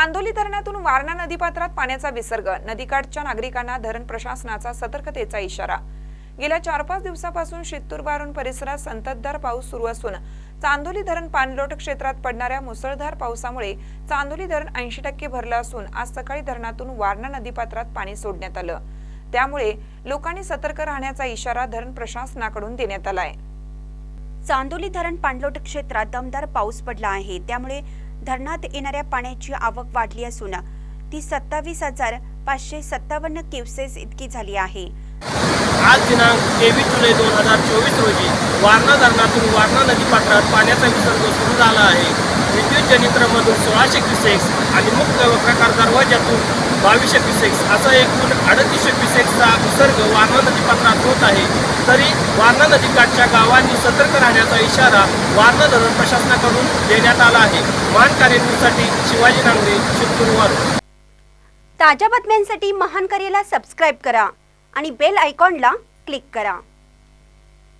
चांदोली धरणातून वारणा नदीपात्रात पाण्याचा विसर्ग. नदीकाठच्या नागरिकांना धरण प्रशासनाचा सतर्कतेचा इशारा. गेल्या चार पाच दिवसापासून शित्तूरबारून परिसरात संततधार पाऊस सुरू असून चांदोली धरण पाणलोट क्षेत्रात पडणाऱ्या मुसळधार पावसामुळे चांदोली धरण ऐंशी टक्के भरलं असून आज सकाळी धरणातून वारणा नदीपात्रात पाणी सोडण्यात आलं. त्यामुळे लोकांनी सतर्क राहण्याचा इशारा धरण प्रशासनाकडून देण्यात आलाय. चांदोली धरण पाणलोट क्षेत्रात दमदार पाऊस पडला आहे. त्यामुळे धरणात येणाऱ्या पाण्याची आवक वाढली असून ती सत्तावीस हजार पाचशे सत्तावन्न क्युसेस इतकी झाली आहे. आज दिनांक तेवीस जुलै दोन हजार चोवीस रोजी वारणा धरणातून वारणा नदीपात्रात पाण्याचा विसर्ग सुरू झाला आहे. विद्युत जनित्रमधून सोळाशे क्युसेक्स आणि मुक्त वक्राकार दरवाज्यातून बावीसशे क्युसेक्स असा एकूण अडतीसशे क्युसेक्सचा विसर्ग वारणा नदीपात्रात होत आहे. तरी वारणा नदीकाठच्या गावांनी सतर्क राहण्याचा इशारा वारणा धरण प्रशासनाकडून देण्यात आला आहे. मान कार्यक्रमासाठी शिवाजी नांगरे चित्तूरवर ताज्या बातम्यांसाठी महान करेला सबस्क्राईब करा आणि बेल आयकॉनला क्लिक करा.